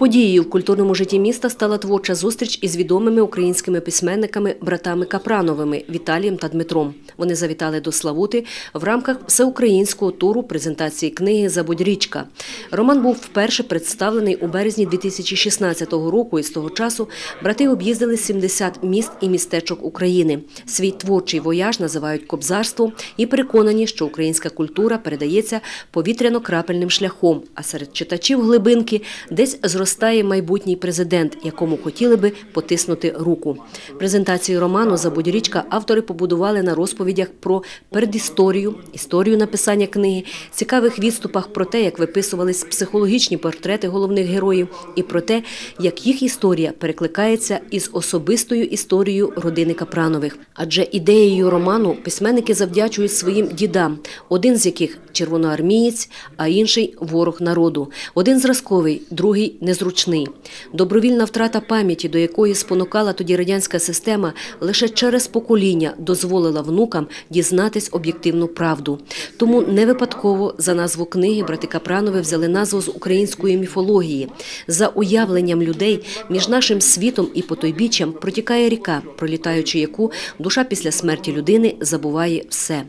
Подією в культурному житті міста стала творча зустріч із відомими українськими письменниками братами Капрановими Віталієм та Дмитром. Вони завітали до Славути в рамках всеукраїнського туру презентації книги Забудь річка. Роман був вперше представлений у березні 2016 року, і з того часу брати об'їздили 70 міст і містечок України. Свій творчий вояж називають кобзарством і переконані, що українська культура передається повітряно-крапельним шляхом, а серед читачів глибинки десь зростає майбутній президент, якому хотіли би потиснути руку. Презентацію роману «Забудь річка» автори побудували на розповідях про передісторію, історію написання книги, цікавих відступах про те, як виписувались психологічні портрети головних героїв, і про те, як їх історія перекликається із особистою історією родини Капранових. Адже ідеєю роману письменники завдячують своїм дідам, один з яких червоноармієць, а інший ворог народу. Один зразковий, другий незручний. Добровільна втрата пам'яті, до якої спонукала тоді радянська система, лише через покоління дозволила внукам дізнатись об'єктивну правду. Тому не випадково за назву книги брати Капранови взяли назву з української міфології. За уявленням людей між нашим світом і потойбіччям протікає ріка, пролітаючи яку душа після смерті людини забуває все.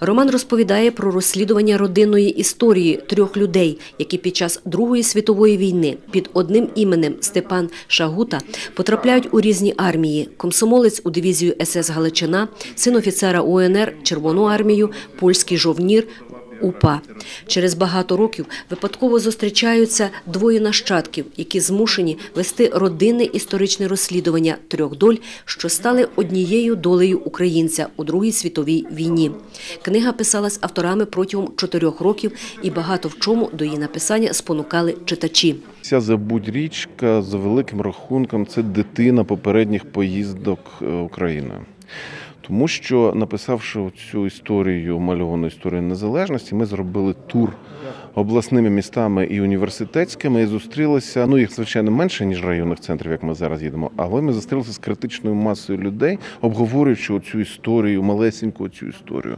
Роман розповідає про розслідування родинної історії трьох людей, які під час Другої світової війни під одним іменем Степан Шагута потрапляють у різні армії: комсомолець у дивізію СС Галичина, син офіцера УНР, Червону армію, польський жовнір. УПА. Через багато років випадково зустрічаються двоє нащадків, які змушені вести родинне історичне розслідування трьох доль, що стали однією долею українця у Другій світовій війні. Книга писалась авторами протягом чотирьох років, і багато в чому до її написання спонукали читачі. Ця забудь річка за великим рахунком це дитина попередніх поїздок е, Україною. Тому що, написавши цю історію, мальовану історію незалежності, ми зробили тур обласними містами і університетськими і зустрілися. Ну їх звичайно менше ніж районних центрів, як ми зараз їдемо. Але ми зустрілися з критичною масою людей, обговорюючи цю історію, малесеньку цю історію,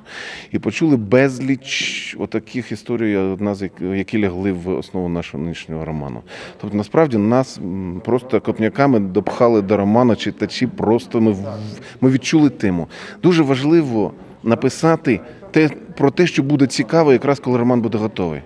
і почули безліч отаких історій, одна з які лягли в основу нашого нинішнього роману. Тобто, насправді нас просто копняками допхали до роману читачі. Просто ми ми відчули тему. Дуже важливо написати те про те, що буде цікаво, якраз коли роман буде готовий.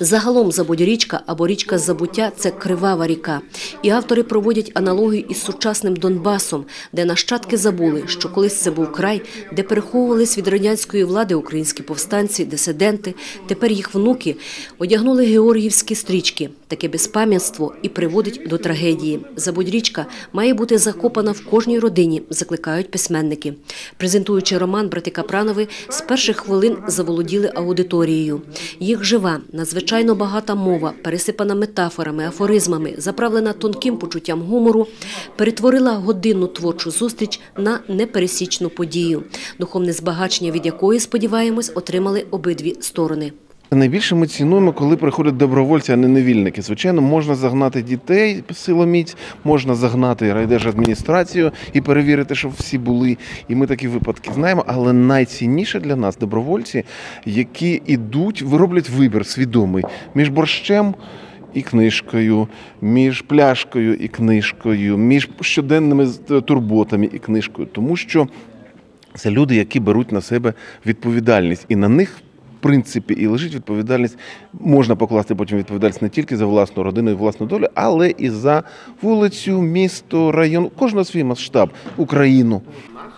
Загалом забудь річка або річка забуття це кривава ріка. І автори проводять аналогію із сучасним Донбасом, де нащадки забули, що колись це був край, де переховувались від радянської влади українські повстанці, дисиденти. Тепер їх внуки одягнули георгіївські стрічки. Таке безпам'ятство і приводить до трагедії. Забудь річка має бути закопана в кожній родині, закликають письменники. Презентуючи роман, брати Капранови з перших хвилин заволоділи аудиторією. Їх жива, надзвичайно багата мова, пересипана метафорами, афоризмами, заправлена тонким почуттям гумору, перетворила годинну творчу зустріч на непересічну подію, духовне збагачення від якої, сподіваємось, отримали обидві сторони. Найбільше ми цінуємо, коли приходять добровольці, а не невільники. Звичайно, можна загнати дітей силоміць, можна загнати райдержадміністрацію і перевірити, щоб всі були. І ми такі випадки знаємо. Але найцінніше для нас добровольці, які ідуть, вироблять вибір свідомий між борщем. І книжкою, між пляшкою і книжкою, між щоденними турботами і книжкою, тому що це люди, які беруть на себе відповідальність, і на них. Принципі, і лежить відповідальність. Можна покласти потім відповідальність не тільки за власну родину і власну долю, але і за вулицю, місто, район, кожного свій масштаб, Україну.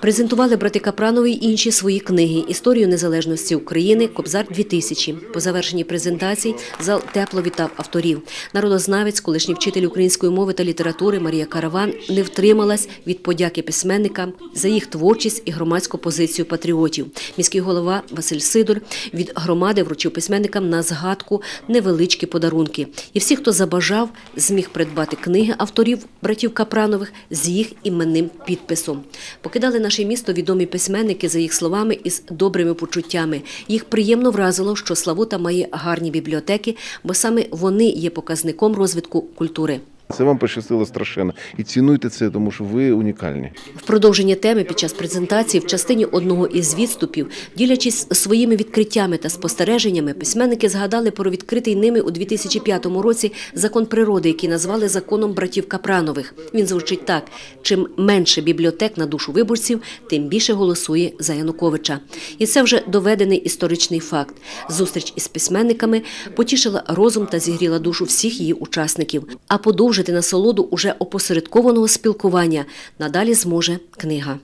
Презентували брати Капранові інші свої книги «Історію незалежності України», «Кобзар 2000». По завершенні презентацій зал тепло вітав авторів. Народознавець, колишній вчитель української мови та літератури Марія Караван не втрималась від подяки письменникам за їх творчість і громадську позицію патріотів. Міський голова Василь Сидор від громади вручив письменникам на згадку невеличкі подарунки. І всі, хто забажав, зміг придбати книги авторів братів Капранових з їх іменним підписом. Покидали наше місто відомі письменники, за їх словами, із добрими почуттями. Їх приємно вразило, що Славута має гарні бібліотеки, бо саме вони є показником розвитку культури. Це вам пощастило страшенно. І цінуйте це, тому що ви унікальні. В продовження теми під час презентації в частині одного із відступів, ділячись своїми відкриттями та спостереженнями, письменники згадали про відкритий ними у 2005 році закон природи, який назвали законом братів Капранових. Він звучить так: чим менше бібліотек на душу виборців, тим більше голосує за Януковича. І це вже доведений історичний факт. Зустріч із письменниками потішила розум та зігріла душу всіх її учасників. А подовжити насолоду уже опосередкованого спілкування надалі зможе книга.